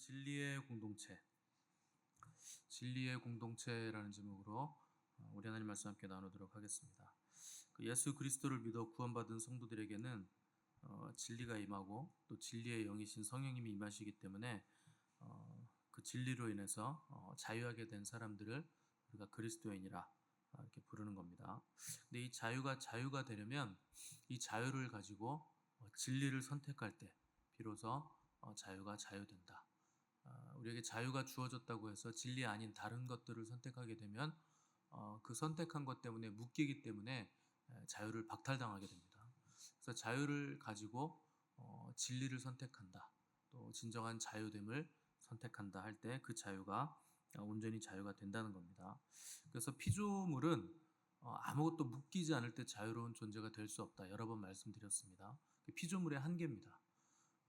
진리의 공동체. 진리의 공동체라는 제목으로 어, 우리 하나님 말씀 함께 나누도록 하겠습니다. 그 예수 그리스도를 믿어 구원받은 성도들에게는 어, 진리가 임하고 또 진리의 영이신 성령님이 임하시기 때문에 어, 그 진리로 인해서 어, 자유하게 된 사람들을 우리가 그리스도인이라 어, 이렇게 부르는 겁니다. 근데 이 자유가 자유가 되려면 이 자유를 가지고 어, 진리를 선택할 때 비로소 어, 자유가 자유된다. 어, 우리에게 자유가 주어졌다고 해서 진리 아닌 다른 것들을 선택하게 되면 어, 그 선택한 것 때문에 묶이기 때문에 에, 자유를 박탈당하게 됩니다. 그래서 자유를 가지고 어, 진리를 선택한다. 또 진정한 자유됨을 선택한다 할 때 그 자유가 어, 온전히 자유가 된다는 겁니다. 그래서 피조물은 어, 아무것도 묶이지 않을 때 자유로운 존재가 될 수 없다. 여러 번 말씀드렸습니다. 피조물의 한계입니다.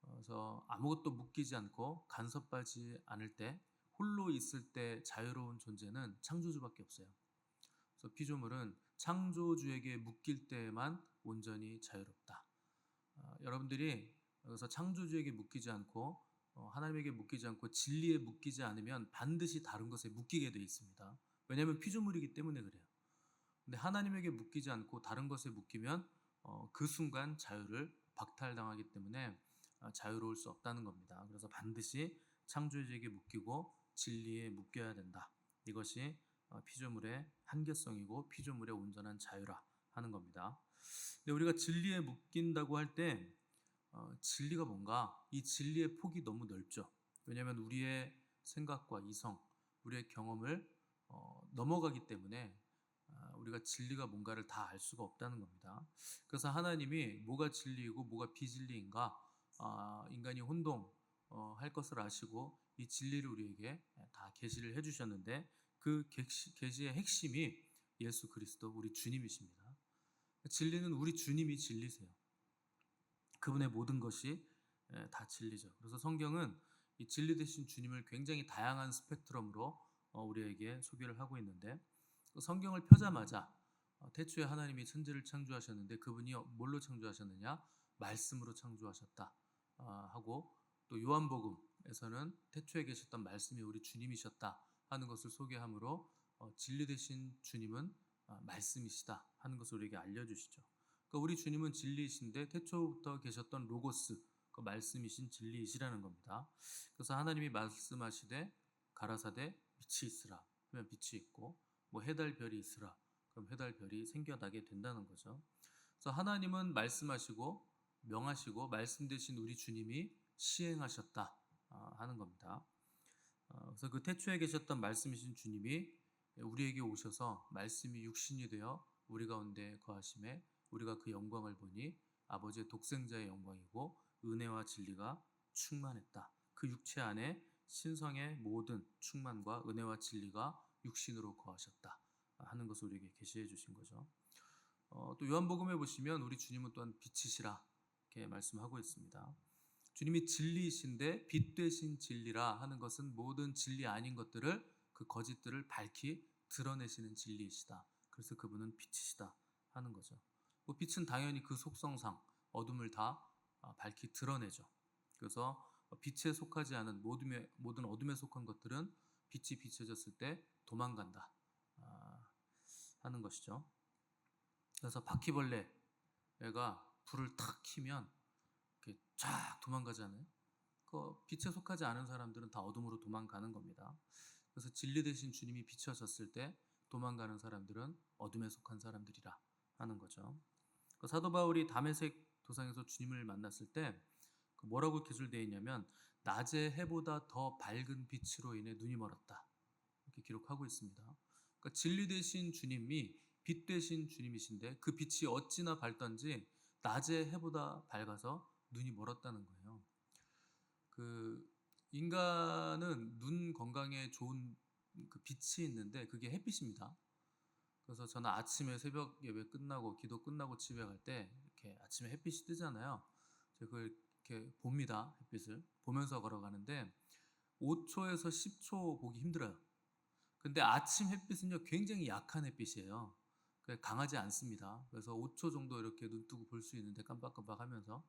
어, 그래서 아무것도 묶이지 않고 간섭하지 않을 때 홀로 있을 때 자유로운 존재는 창조주밖에 없어요. 그래서 피조물은 창조주에게 묶일 때만 온전히 자유롭다. 어, 여러분들이 그래서 창조주에게 묶이지 않고 어, 하나님에게 묶이지 않고 진리에 묶이지 않으면 반드시 다른 것에 묶이게 되어 있습니다. 왜냐하면 피조물이기 때문에 그래요. 근데 하나님에게 묶이지 않고 다른 것에 묶이면 어, 그 순간 자유를 박탈당하기 때문에 어, 자유로울 수 없다는 겁니다. 그래서 반드시 창조주에게 묶이고 진리에 묶여야 된다. 이것이 어, 피조물의 한계성이고 피조물의 온전한 자유라 하는 겁니다. 근데 우리가 진리에 묶인다고 할때 어, 진리가 뭔가 이 진리의 폭이 너무 넓죠. 왜냐하면 우리의 생각과 이성, 우리의 경험을 어, 넘어가기 때문에 아, 우리가 진리가 뭔가를 다 알 수가 없다는 겁니다. 그래서 하나님이 뭐가 진리이고 뭐가 비진리인가 아, 인간이 혼동 어, 할 것을 아시고 이 진리를 우리에게 다 계시를 해주셨는데 그 계시, 계시의 핵심이 예수 그리스도 우리 주님이십니다. 진리는 우리 주님이 진리세요. 그분의 모든 것이 에, 다 진리죠. 그래서 성경은 이 진리 되신 주님을 굉장히 다양한 스펙트럼으로 어, 우리에게 소개를 하고 있는데 그 성경을 펴자마자 어, 태초에 하나님이 천지를 창조하셨는데 그분이 뭘로 창조하셨느냐? 말씀으로 창조하셨다 아, 하고 또 요한복음에서는 태초에 계셨던 말씀이 우리 주님이셨다 하는 것을 소개하므로 어, 진리 되신 주님은 아, 말씀이시다 하는 것을 우리에게 알려주시죠. 그러니까 우리 주님은 진리이신데 태초부터 계셨던 로고스 그 말씀이신 진리이시라는 겁니다. 그래서 하나님이 말씀하시되 가라사대 빛이 있으라 그러면 빛이 있고 뭐 해달 별이 있으라 그럼 해달 별이 생겨나게 된다는 거죠. 그래서 하나님은 말씀하시고 명하시고 말씀 되신 우리 주님이 시행하셨다 아, 하는 겁니다. 어, 그래서 그 태초에 계셨던 말씀이신 주님이 우리에게 오셔서 말씀이 육신이 되어 우리 가운데 거하심에 우리가 그 영광을 보니 아버지의 독생자의 영광이고 은혜와 진리가 충만했다. 그 육체 안에 신성의 모든 충만과 은혜와 진리가 육신으로 거하셨다 하는 것을 우리에게 계시해 주신 거죠. 어, 또 요한복음에 보시면 우리 주님은 또한 빛이시라 이렇게 말씀하고 있습니다. 주님이 진리이신데 빛 되신 진리라 하는 것은 모든 진리 아닌 것들을 그 거짓들을 밝히 드러내시는 진리이시다. 그래서 그분은 빛이시다 하는 거죠. 뭐 빛은 당연히 그 속성상 어둠을 다 아, 밝히 드러내죠. 그래서 빛에 속하지 않은 모든 모든 어둠에 속한 것들은 빛이 비춰졌을 때 도망간다 아, 하는 것이죠. 그래서 바퀴벌레가 불을 탁 키면 이렇게 쫙 도망가잖아요. 그 빛에 속하지 않은 사람들은 다 어둠으로 도망가는 겁니다. 그래서 진리 대신 주님이 비춰졌을 때 도망가는 사람들은 어둠에 속한 사람들이라 하는 거죠. 그 사도 바울이 담에색 도상에서 주님을 만났을 때그 뭐라고 기술되어 있냐면 낮의 해보다 더 밝은 빛으로 인해 눈이 멀었다 이렇게 기록하고 있습니다. 그러니까 진리 되신 주님이 빛 되신 주님이신데 그 빛이 어찌나 밝던지 낮의 해보다 밝아서 눈이 멀었다는 거예요. 그 인간은 눈 건강에 좋은 그 빛이 있는데 그게 햇빛입니다. 그래서 저는 아침에 새벽 예배 끝나고 기도 끝나고 집에 갈 때 이렇게 아침에 햇빛이 뜨잖아요. 제가 그걸 이렇게 봅니다. 햇빛을 보면서 걸어가는데 5초에서 10초 보기 힘들어요. 근데 아침 햇빛은요 굉장히 약한 햇빛이에요. 강하지 않습니다. 그래서 5초 정도 이렇게 눈 뜨고 볼 수 있는데 깜빡깜빡 하면서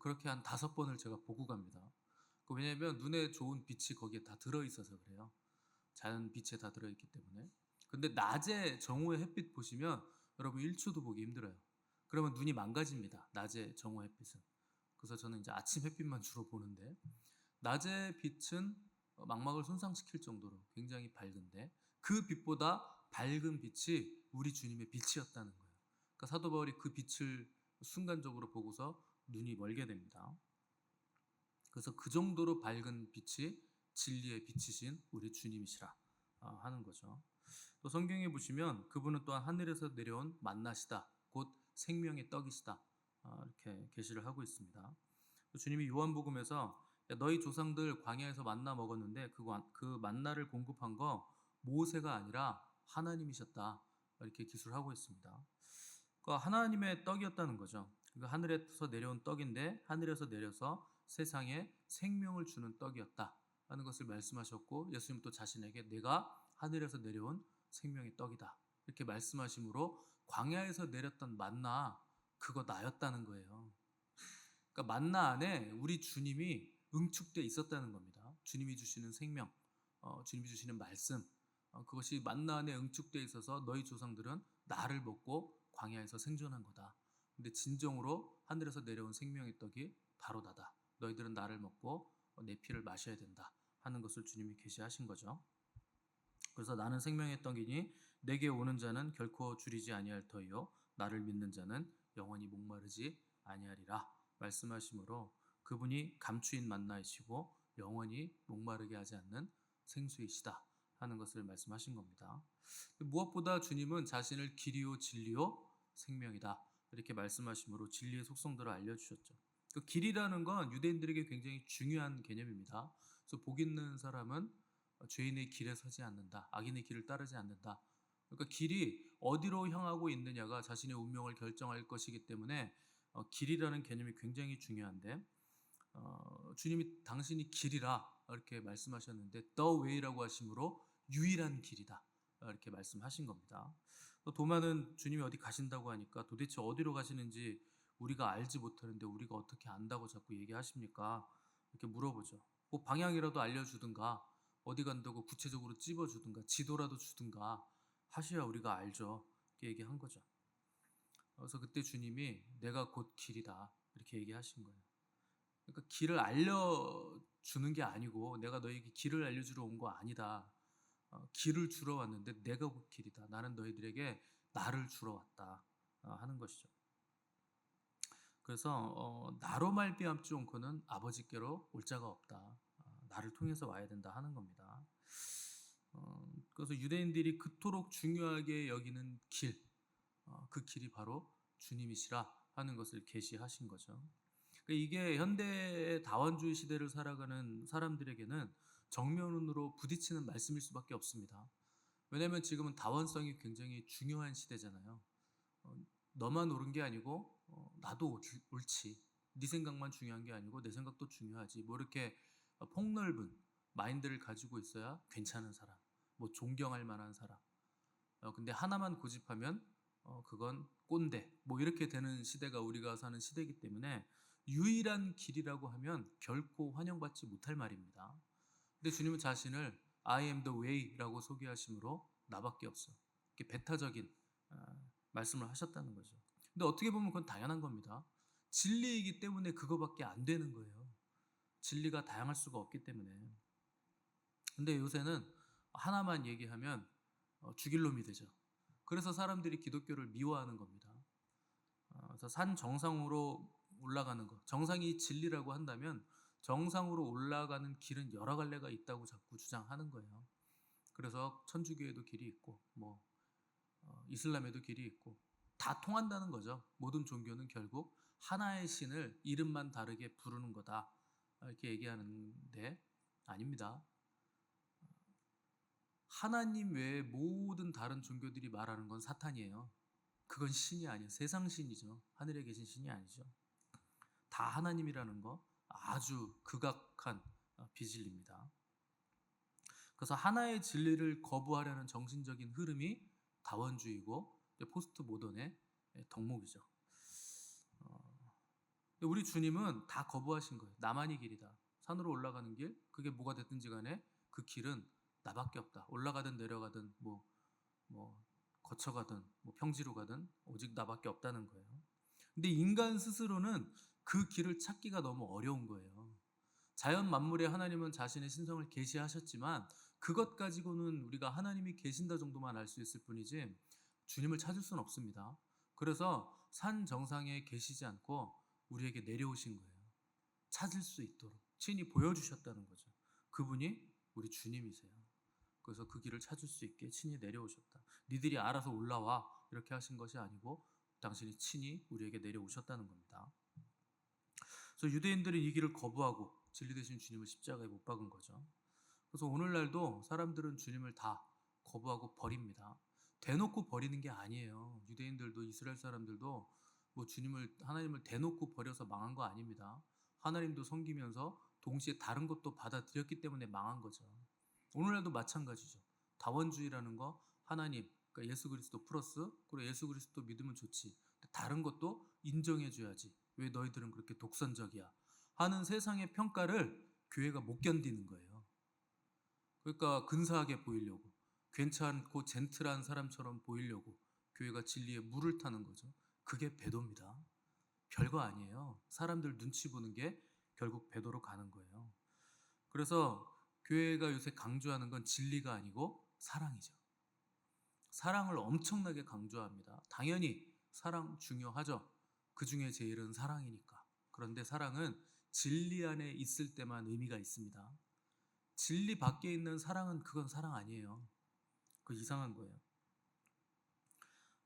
그렇게 한 다섯 번을 제가 보고 갑니다. 그 왜냐하면 눈에 좋은 빛이 거기에 다 들어 있어서 그래요. 자연 빛에 다 들어 있기 때문에. 근데 낮에 정오의 햇빛 보시면 여러분 1초도 보기 힘들어요. 그러면 눈이 망가집니다. 낮에 정오 햇빛은. 그래서 저는 이제 아침 햇빛만 주로 보는데 낮의 빛은 어, 망막을 손상시킬 정도로 굉장히 밝은데 그 빛보다 밝은 빛이 우리 주님의 빛이었다는 거예요. 그러니까 사도 바울이 그 빛을 순간적으로 보고서 눈이 멀게 됩니다. 그래서 그 정도로 밝은 빛이 진리의 빛이신 우리 주님이시라 어, 하는 거죠. 또 성경에 보시면 그분은 또한 하늘에서 내려온 만나시다. 곧 생명의 떡이시다. 어, 이렇게 계시를 하고 있습니다. 또 주님이 요한복음에서 야, 너희 조상들 광야에서 만나 먹었는데 그, 관- 그 만나를 공급한 거 모세가 아니라 하나님이셨다. 이렇게 기술을 하고 있습니다. 그 하나님의 떡이었다는 거죠. 그 하늘에서 내려온 떡인데 하늘에서 내려서 세상에 생명을 주는 떡이었다 하는 것을 말씀하셨고 예수님 또 자신에게 내가 하늘에서 내려온 생명의 떡이다 이렇게 말씀하심으로 광야에서 내렸던 만나 그거 나였다는 거예요. 그러니까 만나 안에 우리 주님이 응축돼 있었다는 겁니다. 주님이 주시는 생명, 어, 주님이 주시는 말씀, 어, 그것이 만나 안에 응축돼 있어서 너희 조상들은 나를 먹고 광야에서 생존한 거다. 근데 진정으로 하늘에서 내려온 생명의 떡이 바로 나다. 너희들은 나를 먹고 어, 내 피를 마셔야 된다 하는 것을 주님이 계시하신 거죠. 그래서 나는 생명의 떡이니 내게 오는 자는 결코 줄이지 아니할 터이요 나를 믿는 자는 영원히 목마르지 아니하리라 말씀하시므로 그분이 감추인 만나이시고 영원히 목마르게 하지 않는 생수이시다 하는 것을 말씀하신 겁니다. 무엇보다 주님은 자신을 길이요 진리요 생명이다 이렇게 말씀하심으로 진리의 속성들을 알려주셨죠. 그 길이라는 건 유대인들에게 굉장히 중요한 개념입니다. 그래서 복 있는 사람은 죄인의 길에 서지 않는다. 악인의 길을 따르지 않는다. 그러니까 길이 어디로 향하고 있느냐가 자신의 운명을 결정할 것이기 때문에 어, 길이라는 개념이 굉장히 중요한데 어, 주님이 당신이 길이라 이렇게 말씀하셨는데 the way라고 하심으로 유일한 길이다 이렇게 말씀하신 겁니다. 또 도마는 주님이 어디 가신다고 하니까 도대체 어디로 가시는지 우리가 알지 못하는데 우리가 어떻게 안다고 자꾸 얘기하십니까? 이렇게 물어보죠. 뭐 방향이라도 알려주든가 어디 간다고 구체적으로 찝어주든가 지도라도 주든가 하셔야 우리가 알죠. 이렇게 얘기한 거죠. 그래서 그때 주님이 내가 곧 길이다 이렇게 얘기하신 거예요. 그러니까 길을 알려주는 게 아니고 내가 너에게 길을 알려주러 온 거 아니다. 어, 길을 주러 왔는데 내가 곧 길이다. 나는 너희들에게 나를 주러 왔다 어, 하는 것이죠. 그래서 어, 나로 말미암지 않고는 아버지께로 올 자가 없다. 어, 나를 통해서 와야 된다 하는 겁니다. 어, 그래서 유대인들이 그토록 중요하게 여기는 길, 어, 그 길이 바로 주님이시라 하는 것을 계시하신 거죠. 그러니까 이게 현대 다원주의 시대를 살아가는 사람들에게는 정면으로 부딪히는 말씀일 수밖에 없습니다. 왜냐하면 지금은 다원성이 굉장히 중요한 시대잖아요. 어, 너만 옳은 게 아니고 어, 나도 옳- 옳지. 네 생각만 중요한 게 아니고 내 생각도 중요하지. 뭐 이렇게 어, 폭넓은 마인드를 가지고 있어야 괜찮은 사람, 뭐 존경할 만한 사람. 어, 근데 하나만 고집하면 어, 그건 꼰대. 뭐 이렇게 되는 시대가 우리가 사는 시대이기 때문에 유일한 길이라고 하면 결코 환영받지 못할 말입니다. 근데 주님은 자신을 I am the way라고 소개하심으로 나밖에 없어. 이렇게 배타적인 어, 말씀을 하셨다는 거죠. 근데 어떻게 보면 그건 당연한 겁니다. 진리이기 때문에 그거밖에 안 되는 거예요. 진리가 다양할 수가 없기 때문에. 근데 요새는 하나만 얘기하면 어, 죽일 놈이 되죠. 그래서 사람들이 기독교를 미워하는 겁니다. 어, 산 정상으로 올라가는 것, 정상이 진리라고 한다면 정상으로 올라가는 길은 여러 갈래가 있다고 자꾸 주장하는 거예요. 그래서 천주교에도 길이 있고, 뭐 어, 이슬람에도 길이 있고, 다 통한다는 거죠. 모든 종교는 결국 하나의 신을 이름만 다르게 부르는 거다. 이렇게 얘기하는데 아닙니다. 하나님 외에 모든 다른 종교들이 말하는 건 사탄이에요. 그건 신이 아니에요. 세상 신이죠. 하늘에 계신 신이 아니죠. 다 하나님이라는 거 아주 극악한 어, 비진리입니다. 그래서 하나의 진리를 거부하려는 정신적인 흐름이 다원주의고 포스트 모던의 덕목이죠. 어, 우리 주님은 다 거부하신 거예요. 나만이 길이다. 산으로 올라가는 길 그게 뭐가 됐든지 간에 그 길은 나밖에 없다. 올라가든 내려가든 뭐 뭐 거쳐가든 뭐 평지로 가든 오직 나밖에 없다는 거예요. 근데 인간 스스로는 그 길을 찾기가 너무 어려운 거예요. 자연 만물에 하나님은 자신의 신성을 계시하셨지만 그것 가지고는 우리가 하나님이 계신다 정도만 알 수 있을 뿐이지 주님을 찾을 수는 없습니다. 그래서 산 정상에 계시지 않고 우리에게 내려오신 거예요. 찾을 수 있도록 친히 보여주셨다는 거죠. 그분이 우리 주님이세요. 그래서 그 길을 찾을 수 있게 친히 내려오셨다. 니들이 알아서 올라와 이렇게 하신 것이 아니고 당신이 친히 우리에게 내려오셨다는 겁니다. 그래서 유대인들은 이 길을 거부하고 진리 되신 주님을 십자가에 못 박은 거죠. 그래서 오늘날도 사람들은 주님을 다 거부하고 버립니다. 대놓고 버리는 게 아니에요. 유대인들도 이스라엘 사람들도 뭐 주님을 하나님을 대놓고 버려서 망한 거 아닙니다. 하나님도 섬기면서 동시에 다른 것도 받아들였기 때문에 망한 거죠. 오늘날도 마찬가지죠. 다원주의라는 거 하나님, 그러니까 예수 그리스도 플러스 그리고 예수 그리스도 믿으면 좋지. 다른 것도 인정해 줘야지. 왜 너희들은 그렇게 독선적이야? 하는 세상의 평가를 교회가 못 견디는 거예요. 그러니까 근사하게 보이려고, 괜찮고 젠틀한 사람처럼 보이려고 교회가 진리에 물을 타는 거죠. 그게 배도입니다. 별거 아니에요. 사람들 눈치 보는 게 결국 배도로 가는 거예요. 그래서 교회가 요새 강조하는 건 진리가 아니고 사랑이죠. 사랑을 엄청나게 강조합니다. 당연히 사랑 중요하죠. 그 중에 제일은 사랑이니까. 그런데 사랑은 진리 안에 있을 때만 의미가 있습니다. 진리 밖에 있는 사랑은 그건 사랑 아니에요. 그 이상한 거예요.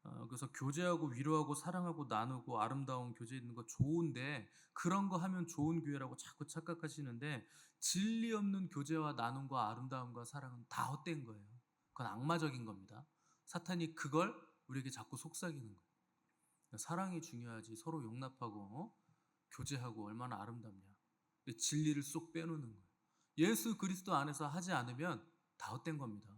어, 그래서 교제하고 위로하고 사랑하고 나누고 아름다운 교제 있는 거 좋은데 그런 거 하면 좋은 교회라고 자꾸 착각하시는데 진리 없는 교제와 나눔과 아름다움과 사랑은 다 헛된 거예요. 그건 악마적인 겁니다. 사탄이 그걸 우리에게 자꾸 속삭이는 거예요. 사랑이 중요하지 서로 용납하고 어? 교제하고 얼마나 아름답냐. 진리를 쏙 빼놓는 거예요. 예수 그리스도 안에서 하지 않으면 다 헛된 겁니다.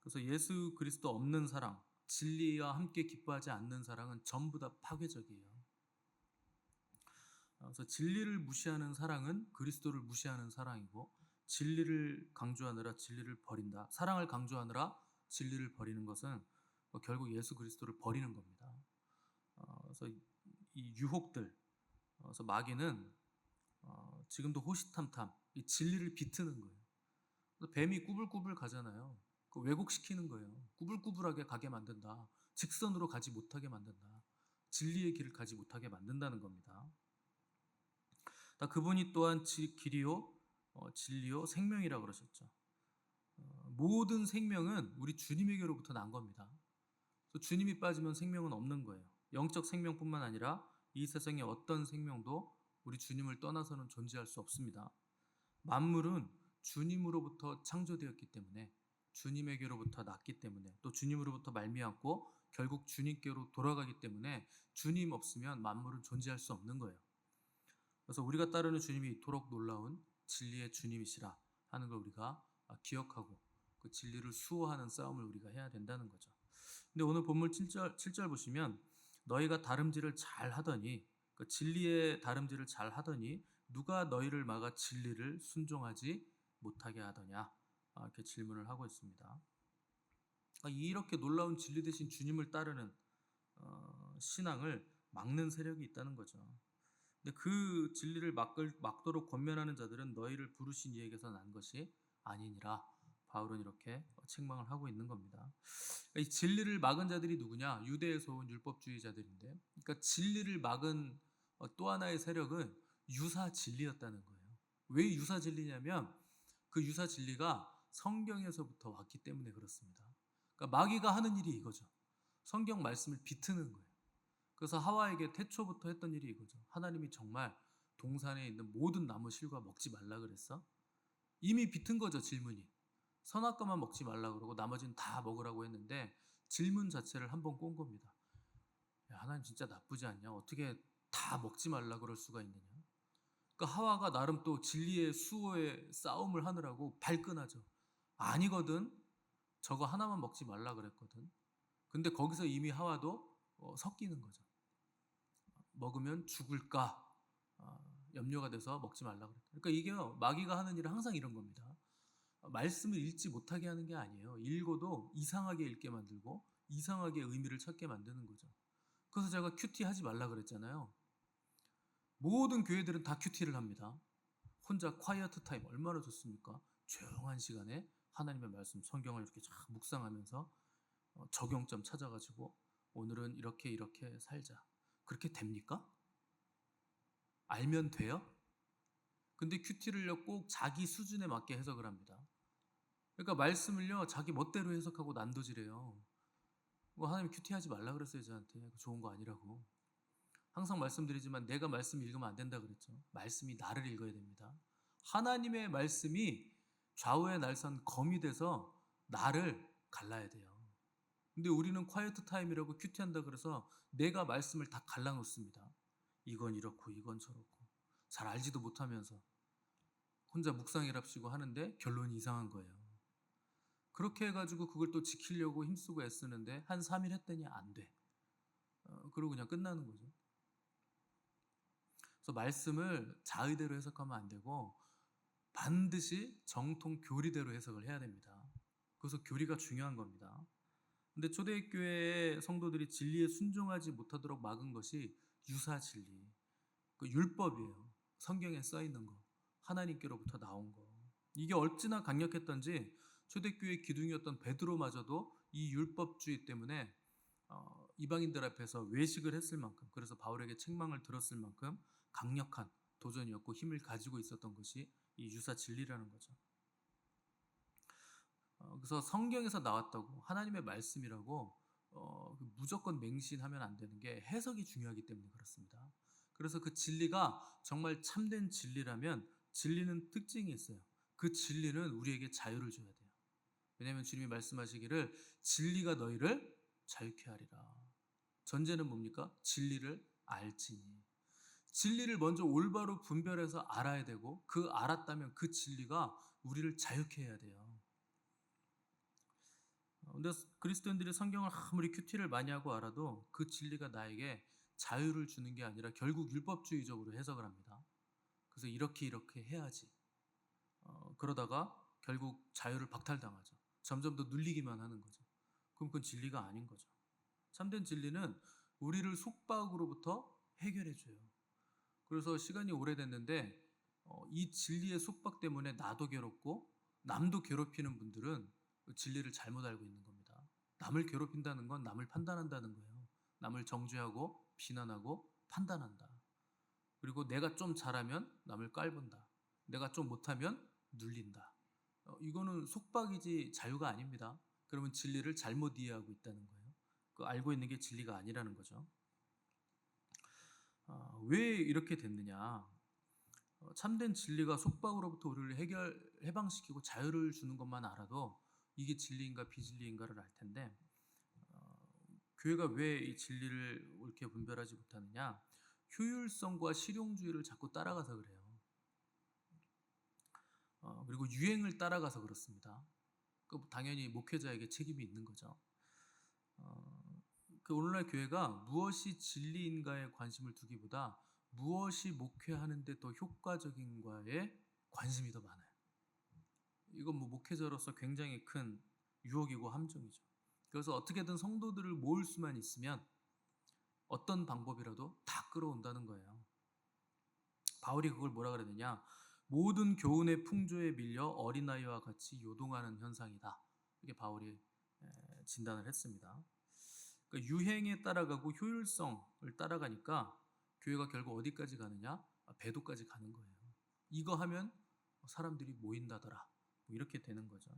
그래서 예수 그리스도 없는 사랑, 진리와 함께 기뻐하지 않는 사랑은 전부 다 파괴적이에요. 그래서 진리를 무시하는 사랑은 그리스도를 무시하는 사랑이고 진리를 강조하느라 진리를 버린다. 사랑을 강조하느라 진리를 버리는 것은 뭐 결국 예수 그리스도를 버리는 겁니다. 어, 그래서 이 유혹들, 어, 그래서 마귀는 어, 지금도 호시탐탐 이 진리를 비트는 거예요. 뱀이 꾸불꾸불 가잖아요. 그 왜곡시키는 거예요. 꾸불꾸불하게 가게 만든다. 직선으로 가지 못하게 만든다. 진리의 길을 가지 못하게 만든다는 겁니다. 그분이 또한 길이요, 어, 진리요, 생명이라 그러셨죠. 어, 모든 생명은 우리 주님에게로부터 난 겁니다. 주님이 빠지면 생명은 없는 거예요. 영적 생명뿐만 아니라 이 세상의 어떤 생명도 우리 주님을 떠나서는 존재할 수 없습니다. 만물은 주님으로부터 창조되었기 때문에 주님에게로부터 났기 때문에 또 주님으로부터 말미암고 결국 주님께로 돌아가기 때문에 주님 없으면 만물은 존재할 수 없는 거예요. 그래서 우리가 따르는 주님이 이토록 놀라운 진리의 주님이시라 하는 걸 우리가 기억하고 그 진리를 수호하는 싸움을 우리가 해야 된다는 거죠. 근데 오늘 본문 7절, 7절 보시면 너희가 다름질을 잘 하더니 그 진리의 다름질을 잘 하더니 누가 너희를 막아 진리를 순종하지 못하게 하더냐 아, 이렇게 질문을 하고 있습니다. 아, 이렇게 놀라운 진리 대신 주님을 따르는 어, 신앙을 막는 세력이 있다는 거죠. 근데 그 진리를 막을, 막도록 권면하는 자들은 너희를 부르신 이에게서 난 것이 아니니라. 바울은 이렇게 책망을 하고 있는 겁니다. 이 진리를 막은 자들이 누구냐? 유대에서 온 율법주의자들인데, 그러니까 진리를 막은 어, 또 하나의 세력은 유사 진리였다는 거예요. 왜 유사 진리냐면 그 유사 진리가 성경에서부터 왔기 때문에 그렇습니다. 그러니까 마귀가 하는 일이 이거죠. 성경 말씀을 비트는 거예요. 그래서 하와에게 태초부터 했던 일이 이거죠. 하나님이 정말 동산에 있는 모든 나무 실과 먹지 말라 그랬어? 이미 비튼 거죠, 질문이. 선악과만 먹지 말라 그러고 나머지는 다 먹으라고 했는데 질문 자체를 한번 꼰 겁니다. 야, 하나님 진짜 나쁘지 않냐? 어떻게 다 먹지 말라 그럴 수가 있느냐? 그러니까 하와가 나름 또 진리의 수호의 싸움을 하느라고 발끈하죠. 아니거든. 저거 하나만 먹지 말라 그랬거든. 근데 거기서 이미 하와도 어, 섞이는 거죠. 먹으면 죽을까? 어, 염려가 돼서 먹지 말라 그랬다. 그러니까 이게 마귀가 하는 일은 항상 이런 겁니다. 말씀을 읽지 못하게 하는 게 아니에요. 읽어도 이상하게 읽게 만들고 이상하게 의미를 찾게 만드는 거죠. 그래서 제가 큐티 하지 말라 그랬잖아요. 모든 교회들은 다 큐티를 합니다. 혼자 콰이어트 타임 얼마나 좋습니까? 조용한 시간에 하나님의 말씀, 성경을 이렇게 쫙 묵상하면서 어, 적용점 찾아가지고 오늘은 이렇게 이렇게 살자. 그렇게 됩니까? 알면 돼요? 근데 큐티를요 꼭 자기 수준에 맞게 해석을 합니다. 그러니까 말씀을요 자기 멋대로 해석하고 난도질해요. 뭐 하나님 큐티하지 말라 그랬어요 저한테 좋은 거 아니라고. 항상 말씀드리지만 내가 말씀 읽으면 안 된다 그랬죠. 말씀이 나를 읽어야 됩니다. 하나님의 말씀이 좌우의 날선 검이 돼서 나를 갈라야 돼요. 근데 우리는 콰이어트 타임이라고 큐티한다 그래서 내가 말씀을 다 갈라놓습니다. 이건 이렇고 이건 저렇고 잘 알지도 못하면서 혼자 묵상이랍시고 하는데 결론이 이상한 거예요. 그렇게 해가지고 그걸 또 지키려고 힘쓰고 애쓰는데 한 3일 했더니 안 돼. 어, 그러고 그냥 끝나는 거죠. 그래서 말씀을 자의대로 해석하면 안 되고 반드시 정통 교리대로 해석을 해야 됩니다. 그래서 교리가 중요한 겁니다. 근데 초대교회의 성도들이 진리에 순종하지 못하도록 막은 것이 유사 진리, 그 율법이에요. 성경에 써 있는 거, 하나님께로부터 나온 거. 이게 어찌나 강력했던지 초대교회 기둥이었던 베드로마저도 이 율법주의 때문에 어, 이방인들 앞에서 외식을 했을 만큼, 그래서 바울에게 책망을 들었을 만큼 강력한 도전이었고 힘을 가지고 있었던 것이 이 유사 진리라는 거죠. 어, 그래서 성경에서 나왔다고 하나님의 말씀이라고 어, 무조건 맹신하면 안 되는 게 해석이 중요하기 때문에 그렇습니다. 그래서 그 진리가 정말 참된 진리라면 진리는 특징이 있어요. 그 진리는 우리에게 자유를 줘야 돼요. 왜냐하면 주님이 말씀하시기를 진리가 너희를 자유케 하리라. 전제는 뭡니까? 진리를 알지니. 진리를 먼저 올바로 분별해서 알아야 되고 그 알았다면 그 진리가 우리를 자유케 해야 돼요. 근데 그리스도인들이 성경을 아무리 큐티를 많이 하고 알아도 그 진리가 나에게 자유를 주는 게 아니라 결국 율법주의적으로 해석을 합니다. 그래서 이렇게 이렇게 해야지. 어, 그러다가 결국 자유를 박탈당하죠. 점점 더 눌리기만 하는 거죠. 그럼 그건 진리가 아닌 거죠. 참된 진리는 우리를 속박으로부터 해결해 줘요. 그래서 시간이 오래됐는데 어, 이 진리의 속박 때문에 나도 괴롭고 남도 괴롭히는 분들은 그 진리를 잘못 알고 있는 겁니다. 남을 괴롭힌다는 건 남을 판단한다는 거예요. 남을 정죄하고 비난하고 판단한다. 그리고 내가 좀 잘하면 남을 깔본다. 내가 좀 못하면 눌린다. 어, 이거는 속박이지 자유가 아닙니다. 그러면 진리를 잘못 이해하고 있다는 거예요. 그 알고 있는 게 진리가 아니라는 거죠. 어, 왜 이렇게 됐느냐? 어, 참된 진리가 속박으로부터 우리를 해결 해방시키고 자유를 주는 것만 알아도 이게 진리인가 비진리인가를 알 텐데 어, 교회가 왜 이 진리를 옳게 분별하지 못하느냐? 효율성과 실용주의를 자꾸 따라가서 그래요. 어, 그리고 유행을 따라가서 그렇습니다. 그 당연히 목회자에게 책임이 있는 거죠. 어, 그 오늘날 교회가 무엇이 진리인가에 관심을 두기보다 무엇이 목회하는데 더 효과적인가에 관심이 더 많아요. 이건 뭐 목회자로서 굉장히 큰 유혹이고 함정이죠. 그래서 어떻게든 성도들을 모을 수만 있으면 어떤 방법이라도 다 끌어온다는 거예요. 바울이 그걸 뭐라 그랬느냐? 모든 교훈의 풍조에 밀려 어린아이와 같이 요동하는 현상이다. 이게 바울이 진단을 했습니다. 그러니까 유행에 따라가고 효율성을 따라가니까 교회가 결국 어디까지 가느냐? 아, 배도까지 가는 거예요. 이거 하면 사람들이 모인다더라. 뭐 이렇게 되는 거죠.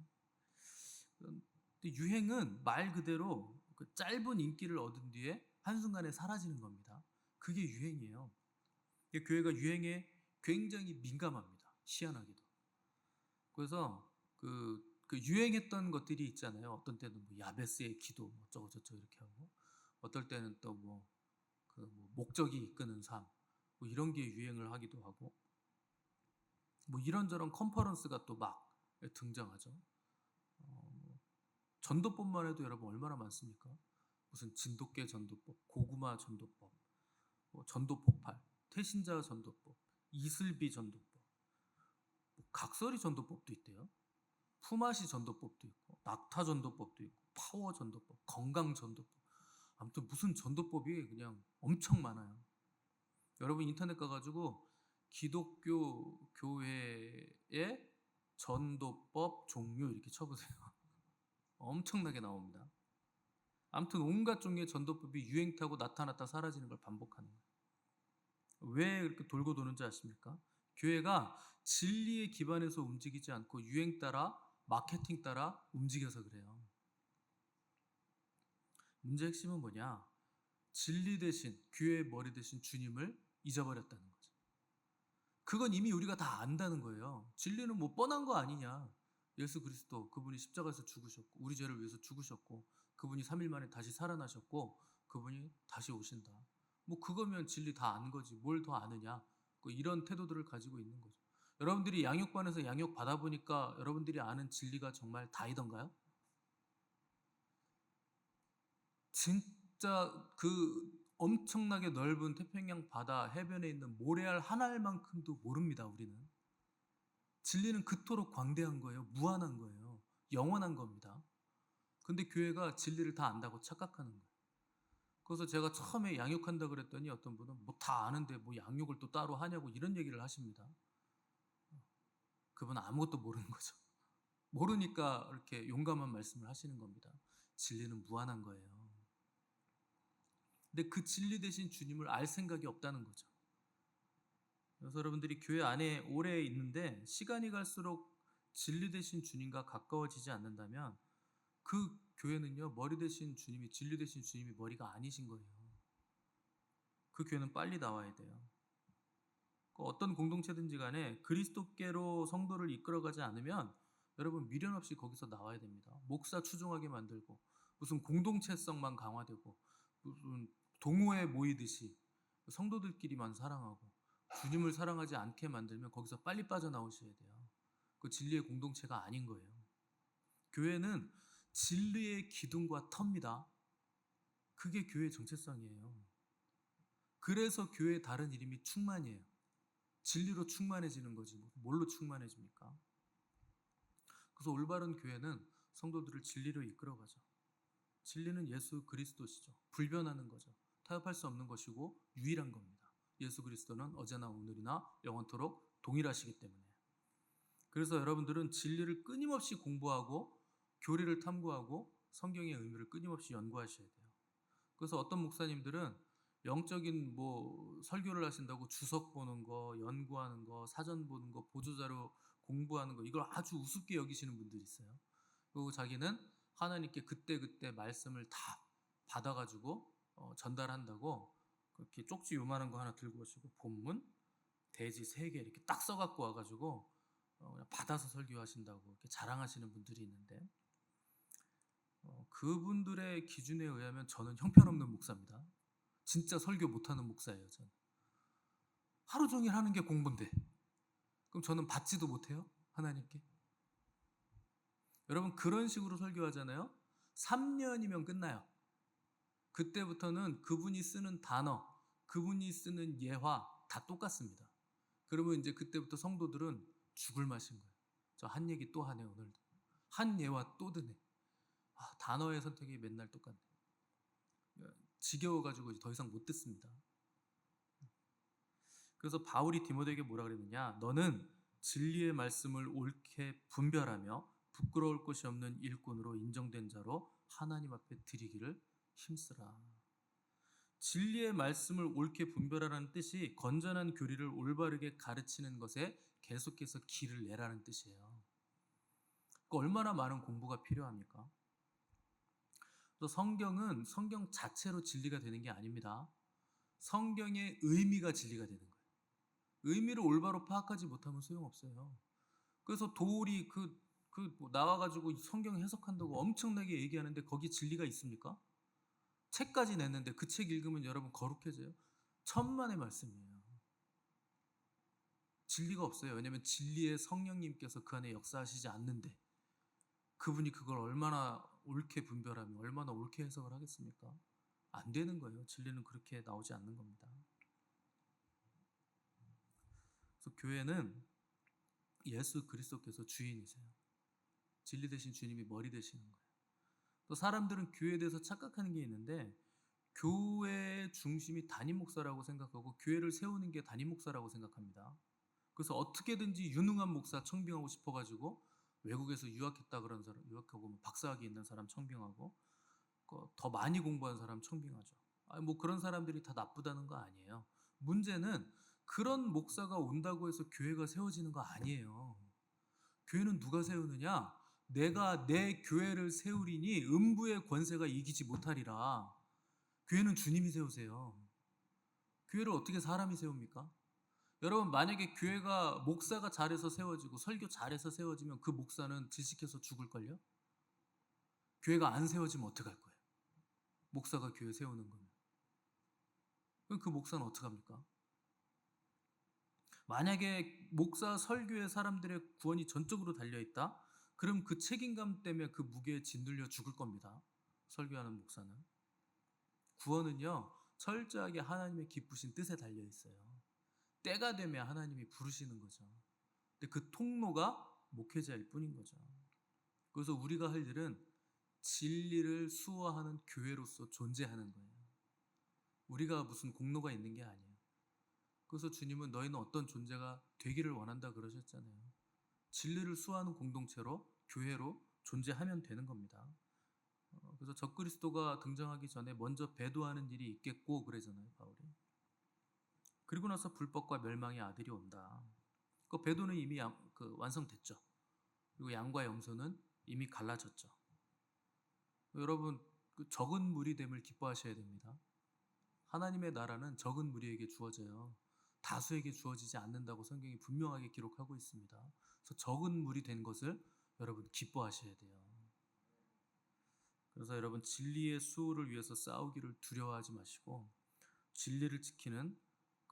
유행은 말 그대로 그 짧은 인기를 얻은 뒤에 한순간에 사라지는 겁니다. 그게 유행이에요. 교회가 유행에 굉장히 민감합니다. 희한하게도. 그래서 그, 그 유행했던 것들이 있잖아요. 어떤 때는 뭐 야베스의 기도, 뭐 저쩌고 이렇게 하고, 어떨 때는 또 뭐 그 뭐 목적이 이끄는 삶, 뭐 이런 게 유행을 하기도 하고, 뭐 이런저런 컨퍼런스가 또 막 등장하죠. 어, 뭐 전도법만 해도 여러분 얼마나 많습니까? 무슨 진돗개 전도법, 고구마 전도법, 뭐 전도 폭발, 태신자 전도법, 이슬비 전도법, 뭐 각설이 전도법도 있대요. 품앗이 전도법도 있고 낙타 전도법도 있고 파워 전도법, 건강 전도법. 아무튼 무슨 전도법이 그냥 엄청 많아요. 여러분 인터넷 가가지고 기독교 교회의 전도법 종류 이렇게 쳐보세요. 엄청나게 나옵니다. 아무튼 온갖 종류의 전도법이 유행 타고 나타났다 사라지는 걸 반복하는 거예요. 왜 이렇게 돌고 도는지 아십니까? 교회가 진리에 기반해서 움직이지 않고 유행 따라 마케팅 따라 움직여서 그래요. 문제 핵심은 뭐냐? 진리 대신 교회의 머리 대신 주님을 잊어버렸다는 거죠. 그건 이미 우리가 다 안다는 거예요. 진리는 뭐 뻔한 거 아니냐? 예수 그리스도 그분이 십자가에서 죽으셨고 우리 죄를 위해서 죽으셨고 그분이 3일 만에 다시 살아나셨고 그분이 다시 오신다. 뭐 그거면 진리 다안 거지. 뭘 더 아느냐? 그 이런 태도들을 가지고 있는 거죠. 여러분들이 양육반에서 양육 받아보니까 여러분들이 아는 진리가 정말 다이던가요? 진짜 그 엄청나게 넓은 태평양 바다 해변에 있는 모래알 한 알만큼도 모릅니다, 우리는. 진리는 그토록 광대한 거예요. 무한한 거예요. 영원한 겁니다. 근데 교회가 진리를 다 안다고 착각하는 거예요. 그래서 제가 처음에 양육한다 그랬더니 어떤 분은 뭐 다 아는데 뭐 양육을 또 따로 하냐고 이런 얘기를 하십니다. 그분은 아무것도 모르는 거죠. 모르니까 이렇게 용감한 말씀을 하시는 겁니다. 진리는 무한한 거예요. 근데 그 진리 대신 주님을 알 생각이 없다는 거죠. 그래서 여러분들이 교회 안에 오래 있는데 시간이 갈수록 진리 대신 주님과 가까워지지 않는다면 그 교회는요 머리 대신 주님이 진리 대신 주님이 머리가 아니신 거예요. 그 교회는 빨리 나와야 돼요. 그 어떤 공동체든지 간에 그리스도께로 성도를 이끌어가지 않으면 여러분 미련 없이 거기서 나와야 됩니다. 목사 추종하게 만들고 무슨 공동체성만 강화되고 무슨 동호회 모이듯이 성도들끼리만 사랑하고 주님을 사랑하지 않게 만들면 거기서 빨리 빠져나오셔야 돼요. 그 진리의 공동체가 아닌 거예요. 교회는 진리의 기둥과 터입니다. 그게 교회의 정체성이에요. 그래서 교회의 다른 이름이 충만이에요. 진리로 충만해지는 거지. 뭐 뭘로 충만해집니까? 그래서 올바른 교회는 성도들을 진리로 이끌어가죠. 진리는 예수 그리스도시죠. 불변하는 거죠. 타협할 수 없는 것이고 유일한 겁니다. 예수 그리스도는 어제나 오늘이나 영원토록 동일하시기 때문에. 그래서 여러분들은 진리를 끊임없이 공부하고 교리를 탐구하고 성경의 의미를 끊임없이 연구하셔야 돼요. 그래서 어떤 목사님들은 영적인 뭐 설교를 하신다고 주석 보는 거, 연구하는 거, 사전 보는 거, 보조자료 공부하는 거 이걸 아주 우습게 여기시는 분들이 있어요. 그리고 자기는 하나님께 그때 그때 말씀을 다 받아가지고 어, 전달한다고 그렇게 쪽지 요만한 거 하나 들고 오시고 본문 돼지 세 개 이렇게 딱 써갖고 와가지고 어, 그냥 받아서 설교하신다고 이렇게 자랑하시는 분들이 있는데 어, 그분들의 기준에 의하면 저는 형편없는 목사입니다. 진짜 설교 못하는 목사예요. 저는 하루 종일 하는 게 공부인데 그럼 저는 받지도 못해요 하나님께. 여러분 그런 식으로 설교하잖아요. 3년이면 끝나요. 그때부터는 그분이 쓰는 단어, 그분이 쓰는 예화 다 똑같습니다. 그러면 이제 그때부터 성도들은 죽을 맛인 거예요. 저 한 얘기 또 하네 오늘도. 한 예화 또 드네. 아, 단어의 선택이 맨날 똑같네. 지겨워가지고 더 이상 못 듣습니다. 그래서 바울이 디모데에게 뭐라 그랬느냐? 너는 진리의 말씀을 옳게 분별하며 부끄러울 것이 없는 일꾼으로 인정된 자로 하나님 앞에 드리기를 힘쓰라. 진리의 말씀을 옳게 분별하라는 뜻이 건전한 교리를 올바르게 가르치는 것에 계속해서 길을 내라는 뜻이에요. 그 얼마나 많은 공부가 필요합니까? 또 성경은 성경 자체로 진리가 되는 게 아닙니다. 성경의 의미가 진리가 되는 거예요. 의미를 올바로 파악하지 못하면 소용없어요. 그래서 도울이 그, 그 뭐 나와가지고 성경 해석한다고 엄청나게 얘기하는데 거기 진리가 있습니까? 책까지 냈는데 그 책 읽으면 여러분 거룩해져요? 천만의 말씀이에요. 진리가 없어요. 왜냐하면 진리의 성령님께서 그 안에 역사하시지 않는데 그분이 그걸 얼마나 옳게 분별하며 얼마나 옳게 해석을 하겠습니까? 안 되는 거예요. 진리는 그렇게 나오지 않는 겁니다. 그래서 교회는 예수 그리스도께서 주인이세요. 진리 대신 주님이 머리 되시는 거예요. 또 사람들은 교회에 대해서 착각하는 게 있는데 교회의 중심이 담임 목사라고 생각하고 교회를 세우는 게 담임 목사라고 생각합니다. 그래서 어떻게든지 유능한 목사 청빙하고 싶어가지고 외국에서 유학했다 그런 사람 유학하고 뭐 박사학위 있는 사람 청빙하고 그더 많이 공부한 사람 청빙하죠. 아니 뭐 그런 사람들이 다 나쁘다는 거 아니에요. 문제는 그런 목사가 온다고 해서 교회가 세워지는 거 아니에요. 교회는 누가 세우느냐? 내가 내 교회를 세우리니 음부의 권세가 이기지 못하리라. 교회는 주님이 세우세요. 교회를 어떻게 사람이 세웁니까? 여러분 만약에 교회가 목사가 잘해서 세워지고 설교 잘해서 세워지면 그 목사는 질식해서 죽을걸요? 교회가 안 세워지면 어떡할 거예요? 목사가 교회 세우는 거면. 그럼 그 목사는 어떡합니까? 만약에 목사 설교에 사람들의 구원이 전적으로 달려 있다. 그럼 그 책임감 때문에 그 무게에 짓눌려 죽을 겁니다. 설교하는 목사는. 구원은요. 철저하게 하나님의 기쁘신 뜻에 달려 있어요. 때가 되면 하나님이 부르시는 거죠. 근데 그 통로가 목회자일 뿐인 거죠. 그래서 우리가 할 일은 진리를 수호하는 교회로서 존재하는 거예요. 우리가 무슨 공로가 있는 게 아니에요. 그래서 주님은 너희는 어떤 존재가 되기를 원한다 그러셨잖아요. 진리를 수호하는 공동체로 교회로 존재하면 되는 겁니다. 어, 그래서 적그리스도가 등장하기 전에 먼저 배도하는 일이 있겠고 그러잖아요, 바울이. 그리고 나서 불법과 멸망의 아들이 온다. 그 배도는 이미 양- 그 완성됐죠. 그리고 양과 염소는 이미 갈라졌죠. 여러분 그 적은 무리됨을 기뻐하셔야 됩니다. 하나님의 나라는 적은 무리에게 주어져요. 다수에게 주어지지 않는다고 성경이 분명하게 기록하고 있습니다. 그래서 적은 무리 된 것을 여러분 기뻐하셔야 돼요. 그래서 여러분 진리의 수호를 위해서 싸우기를 두려워하지 마시고 진리를 지키는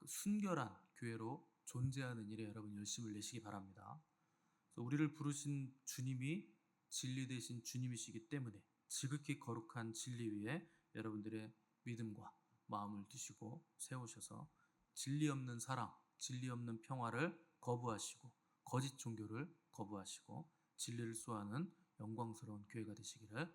그 순결한 교회로 존재하는 일에 여러분 열심을 내시기 바랍니다. 우리를 부르신 주님이 진리 되신 주님이시기 때문에 지극히 거룩한 진리 위에 여러분들의 믿음과 마음을 두시고 세우셔서 진리 없는 사랑, 진리 없는 평화를 거부하시고 거짓 종교를 거부하시고 진리를 수호하는 영광스러운 교회가 되시기를